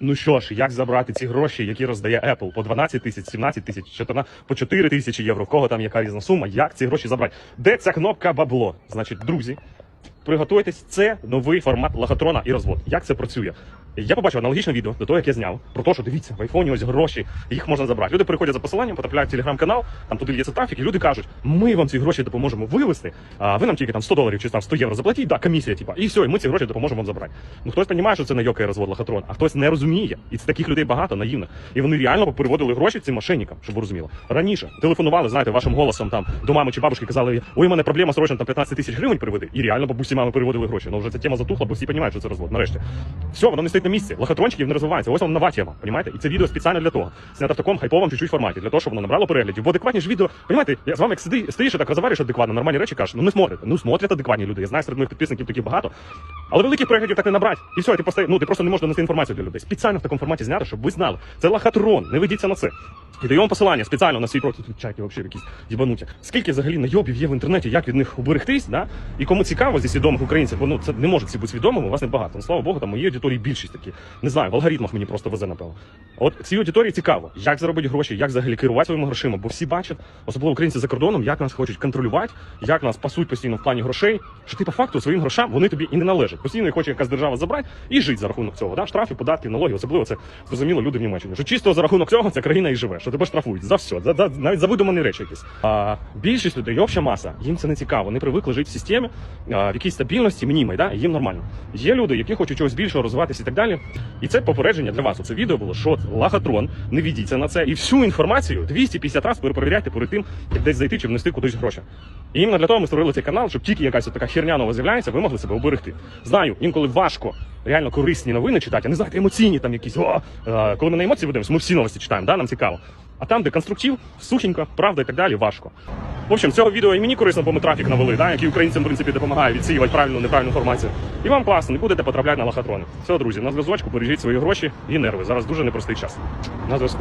Ну що ж, як забрати ці гроші, які роздає Apple по 12 тисяч, 17 тисяч, 14, по 4 тисячі євро, в кого там яка різна сума, як ці гроші забрати? Де ця кнопка бабло? Значить, друзі, приготуйтесь, це новий формат лохотрона і розвод. Як це працює? Я побачив аналогічне відео до того, як я зняв, про те, що дивіться, в айфоні ось гроші, їх можна забрати. Люди переходять за посиланням, потрапляють в телеграм-канал, там туди лється трафік, і люди кажуть, ми вам ці гроші допоможемо вивести, а ви нам тільки там 100 доларів чи там 100 євро заплатіть, да, комісія, типа, і все, і ми ці гроші допоможемо вам забрати. Ну хтось розуміє, що це не йокає розвод лохотрон, а хтось не розуміє. І це таких людей багато, наївних. І вони реально переводили гроші цим мошенникам, щоб ви розуміли. Раніше телефонували, знаєте, вашим голосом там до мами чи бабушки казали, ой, у мене проблема срочно там 15 тисяч гривень приведи. І реально бабусі мами переводили гроші. Ну вже ця тема затухла, бо всі розуміють, що це розвод. Нарешті. Все, воно не стоїть на місці. Лохотрончиків не розвивається. Ось вам нова тема. Понімаєте? І це відео спеціально для того. Знято в такому хайповому чуть-чуть форматі, для того, щоб воно набрало переглядів. Бо адекватні ж відео, понімаєте, я з вами як сиди, стоїш і так розговорюєш адекватно, нормальні речі кажеш, ну не смотрите. Ну смотрять адекватні люди. Я знаю, серед моїх підписників таких багато. Але великих переглядів так не набрати. І все, ти просто, ну, ти просто не можеш донести інформацію для людей. Спеціально в такому форматі знято, щоб ви знали. Це лохотрон, не ведіться на це. І даю вам посилання спеціально на свій профіль. Тут чайки взагалі якісь їбануті. Скільки взагалі найобів є в інтернеті, як від них уберегтись, да? І кому цікаво зі свідомих українців, бо ну це не може всі бути свідомими, у вас небагато. Ну, слава Богу, там моїй аудиторії більшість такі. Не знаю, в алгоритмах мені просто везе, напевно. От цій аудиторії цікаво, як заробити гроші, як взагалі керувати своїми грошима, бо всі бачать, особливо українці за кордоном, як нас хочуть контролювати, як нас пасуть постійно в плані грошей, що ти по факту своїм грошам вони тобі і не належать. Постійно їх хоче якась держава забрати і жити за рахунок цього. Да? Штрафи, податки, налоги, особливо це зрозуміло люди в Німеччині. Що чисто за рахунок цього ця країна і живе, що тебе штрафують за все, за, за навіть за видумані речі якісь. А більшість людей, обща маса, їм це не цікаво. Вони привикли жити в системі, а, в якійсь стабільності, мінімай, да? їм нормально. Є люди, які хочуть чогось більшого розвиватися і так далі. І це попередження для вас. Це відео було, що лахатрон, не ведіться на це. І всю інформацію 250 разів перепровіряйте перед тим, як десь зайти чи внести кудись гроші. І іменно для того ми створили цей канал, щоб тільки якась така херня нова з'являється, ви могли себе уберегти. Знаю, інколи важко реально корисні новини читати, а не знаєте, емоційні там якісь. О, е, коли ми на емоції ведемося, ми всі новості читаємо, да? нам цікаво. А там, де конструктив, сухенько, правда і так далі, важко. В общем, цього відео і мені корисно, бо ми трафік навели, да? який українцям в принципі допомагає відсіювати правильну неправильну інформацію. І вам класно, не будете потрапляти на лохотрони. Все, друзі, на зв'язочку, бережіть свої гроші і нерви. Зараз дуже непростий час. На зв'язку.